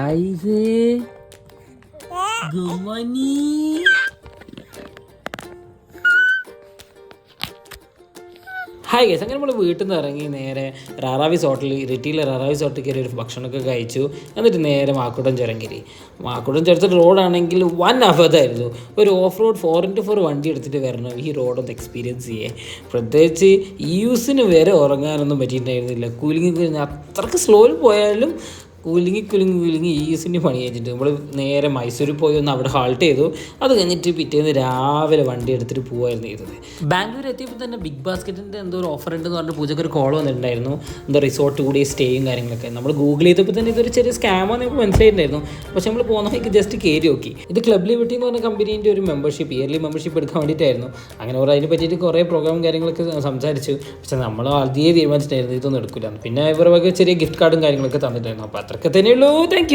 Ice good morning. Hi guys അങ്ങനെ നമ്മൾ വീട്ടിൽ നിന്ന് ഇറങ്ങി നേരെ റാറാവിസ് ഹോട്ടലിൽ ഇരിട്ടിയിലെ റാറാവിസ് ഹോട്ടലിൽ കയറി ഒരു ഭക്ഷണമൊക്കെ കഴിച്ചു. എന്നിട്ട് നേരെ മാക്കുടം ചുരങ്കരി. മാക്കുടം ചുരത്തിൽ റോഡാണെങ്കിൽ വൺ അബദ്ധമായിരുന്നു ഒരു off road four into four വണ്ടി എടുത്തിട്ട് വരണം. ഈ റോഡൊന്ന് എക്സ്പീരിയൻസ് ചെയ്യേ. പ്രത്യേകിച്ച് യൂസിന് വരെ ഉറങ്ങാനൊന്നും പറ്റിയിട്ടുണ്ടായിരുന്നില്ല. കൂലിംഗ് അത്രയ്ക്ക് സ്ലോയിൽ പോയാലും കുലുങ്ങി കുലുങ്ങി കുലുങ്ങി ഈ എസിന്റെ പണി കഴിഞ്ഞിട്ട് നമ്മൾ നേരെ മൈസൂരിൽ പോയി ഒന്ന് അവിടെ ഹാൾട്ട് ചെയ്തു. അത് കഴിഞ്ഞിട്ട് പിറ്റേന്ന് രാവിലെ വണ്ടി എടുത്തിട്ട് പോവായിരുന്നു ചെയ്തത്. ബാംഗ്ലൂർ എത്തിയപ്പോൾ തന്നെ ബിഗ് ബാസ്ക്കറ്റിന്റെ എന്തോ ഒരു ഓഫർ ഉണ്ടെന്ന് പറഞ്ഞിട്ട് പൂജക്ക് ഒരു കോൾ വന്നിട്ടുണ്ടായിരുന്നു. എന്തോ റിസോർട്ട് കൂടി സ്റ്റേയും കാര്യങ്ങളൊക്കെ. നമ്മൾ ഗൂഗിൾ ചെയ്തപ്പോൾ തന്നെ ഇതൊരു ചെറിയ സ്കാമാന്ന് നമുക്ക് മനസ്സിലായിട്ടുണ്ടായിരുന്നു. പക്ഷെ നമ്മൾ പോകുന്നതൊക്കെ ജസ്റ്റ് കയറി നോക്കി. ഇത് ക്ലബ് ലിബർട്ടി എന്ന് പറഞ്ഞ കമ്പനീന്റെ ഒരു മെമ്പർഷിപ്പ് ഇയർലി മെമ്പർഷിപ്പ് എടുക്കാൻ വേണ്ടിയിട്ടായിരുന്നു. അങ്ങനെ ഒരു അതിനെ പറ്റിയിട്ട് കുറേ പ്രോഗ്രാം കാര്യങ്ങളൊക്കെ സംസാരിച്ചു. പക്ഷെ നമ്മൾ ആദ്യമേ തീരുമാനിച്ചിട്ടായിരുന്നു ഇതൊന്നും എടുക്കില്ല പിന്നെ ഇവരുടെ ചെറിയ ഗിഫ്റ്റ് കാർഡും കാര്യങ്ങളൊക്കെ തന്നിട്ടുണ്ടായിരുന്നു. അപ്പോൾ അത്രയൊക്കെ തന്നെയുള്ളൂ. താങ്ക്